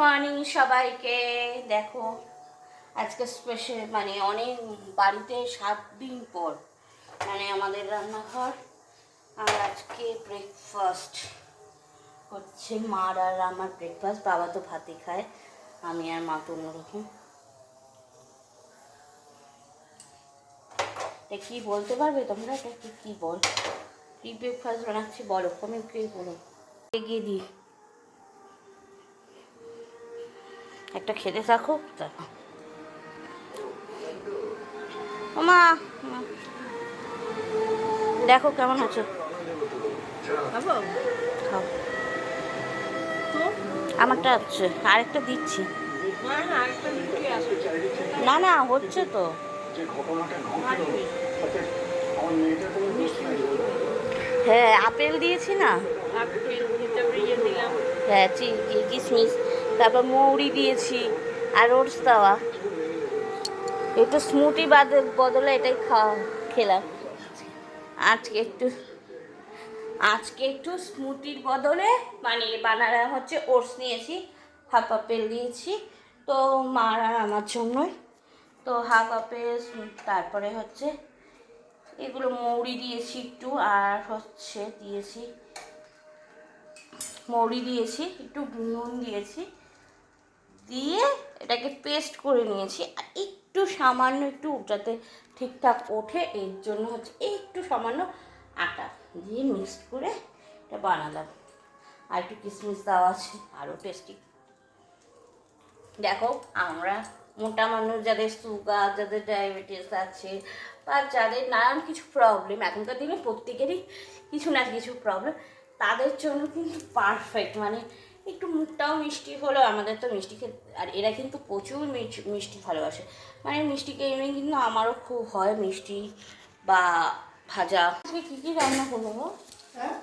Morning সবাইকে। দেখো, আজকে স্পেশাল মানে অনেক বাড়িতে সাত দিন পর মানে আমাদের রান্নাঘর। আর আজকে ব্রেকফাস্ট হচ্ছে মার আর আমার ব্রেকফাস্ট বাবা তো ভাতে খায়, আমি আর মা তো অন্যরকম। এটা কি বলতে পারবে তোমরা? এটা কি কি বল? কি ব্রেকফাস্ট বানাচ্ছি বলো কমে করে বলো। এগিয়ে দিই। একটা খেতে থাকো। তারপর মা দেখো কেমন আছে। খাও। আমারটা আছে আরেকটা দিচ্ছি। না না হচ্ছে তো। হ্যাঁ আপেল দিয়েছি না। হ্যাঁ চি- কি- কিশমিশ তারপর মৌরি দিয়েছি আর ওটস দেওয়া। একটু স্মুটি বাদে বদলে এটাই খাওয়া খেলাম। আজকে একটু আজকে একটু স্মুটির বদলে মানে বানানা হচ্ছে ওটস নিয়েছি। হাফ আপেল দিয়েছি। তো মার আর আমার জন্যই। তো হাফ আপেল তারপরে হচ্ছে এগুলো মৌরি দিয়েছি একটু আর হচ্ছে দিয়েছি মৌরি দিয়েছি, একটু নুন দিয়েছি। দিয়ে এটাকে পেস্ট করে নিয়েছি আর একটু সামান্য একটু যাতে ঠিকঠাক ওঠে, এর জন্য হচ্ছে একটু সামান্য আটা দিয়ে মিক্সড করে এটা বানালাম। আর একটু কিশমিশ দেওয়া আছে, আরও টেস্টি দেখো, আমরা মোটা মানুষ, যাদের সুগার যাদের ডায়াবেটিস আছে বা যাদের নানান কিছু প্রবলেম এখনকার দিনে প্রত্যেকেরই কিছু না কিছু প্রবলেম তাদের জন্য কিন্তু পারফেক্ট মানে একটু মুখটাও মিষ্টি হলেও আমাদের তো মিষ্টি খেতে আর এরা কিন্তু প্রচুর মিষ্টি ভালোবাসে। মানে মিষ্টিকে এমনি কিন্তু আমারও খুব হয় মিষ্টি বা ভাজা। আজকে কী কী রান্না করব হ্যাঁ?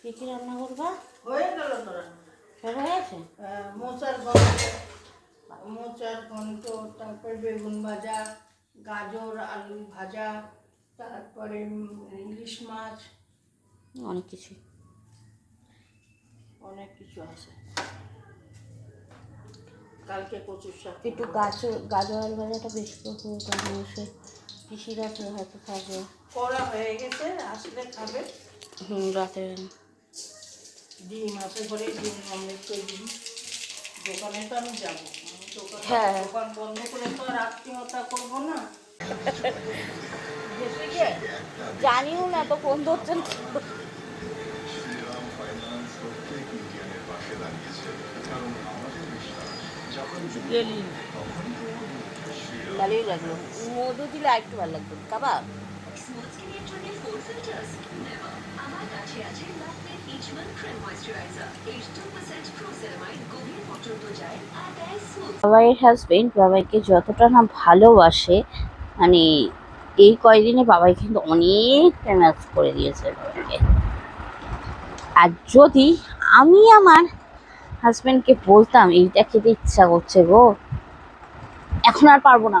কী কী রান্না করবা? হয়ে গেল সব হয়ে গেছে? মোচার ঘন্ট মোচার ঘন্ট তারপরে বেগুন ভাজা গাজর আলু ভাজা তারপরে ইলিশ মাছ। অনেক কিছু অনেক কিছু আছে। কালকে কচুর শাক একটু গাজর ভাজাটা বেশি করে সে পিসিরা হয়তো থাকবে করা হয়ে গেছে আসলে খাবে। হুম রাতে। ডিম আছে ঘরে ডিম অমলেট করে দিন দোকানে তো আমি যাব। হ্যাঁ। দোকান বন্ধ করে তো আর আত্মীয়তা করব না। জানিও না তো ফোন ধরছেন টু পার্সেন্ট প্রোসেরামাইড গভীর পর্যন্ত যায় আর দেয় স্মুথ বাবাইয়ের হাজবেন্ড বাবাইকে যতটা না ভালোবাসে মানে এই কয়দিনে বাবাই কিন্তু অনেক ফেমাস করে দিয়েছে বাবাইকে আর যদি আমি আমার হাজবেন্ডকে বলতাম, এইটা খেতে ইচ্ছা করছে গো। এখন আর পারব না।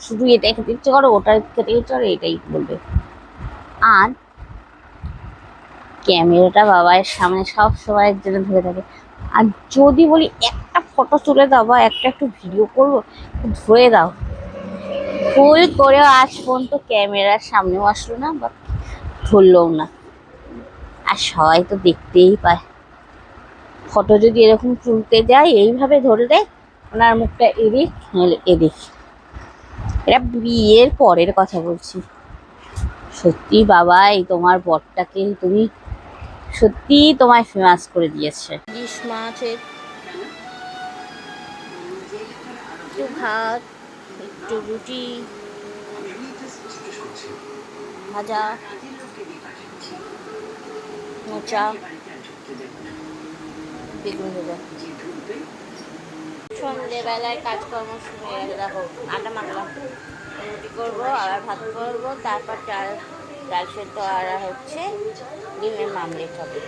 শুধু এটা খেতে ইচ্ছে করো ওটা খেতে ইচ্ছে করো, এটাই বলবে। আর ক্যামেরাটা বাবাইয়ের সামনে সব সময়ের জন্য ধরে থাকে। আর যদি বলি একটা ফটো তুলে দাও বা একটা একটু ভিডিও করব, ধরে দাও। ফুল করে আজ পর্যন্ত ক্যামেরার সামনেও আসলো না বা ধরলেও না। আর সবাই তো দেখতেই পায়। ফটো যদি এরকম তুলতে যায়, এইভাবে ধরে দেয় ওনার মুখটা এদিক এদিক। এটা বিয়ের পরের কথা বলছি। সত্যি বাবা, এই তোমার বরটাকে তুমি সত্যি তোমায় ফেমাস করে দিয়েছে। মাছের ভাত, একটু রুটি, ভাজা, মোচা। বেগুন ভাজা সন্ধেবেলায় কাজকর্ম গেছে দেখো, আটা মাখলাম। রুটি করব, আবার ভাত করব, তারপর ডাল ডাল সেদ্ধ আর হচ্ছে, ডিমের মামলেট হবে।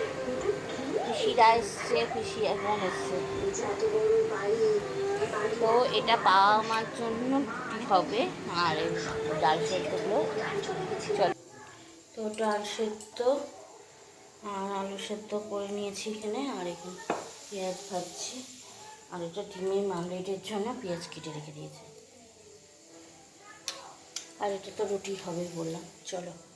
পিসিরা এসছে পিসি এখন এসছে। তো এটা পাওয়া আমার জন্য হবে, আর ডাল সেদ্ধগুলো চল তো ডাল সেদ্ধ, আর আলু সেদ্ধ করে নিয়েছি এখানে, আর এখন পেঁয়াজ ভাজছি। আর এটা ডিমের মামলেটের জন্য পেঁয়াজ কেটে রেখে দিয়েছে। আর এটা তো রুটি হবে বললাম। চলো।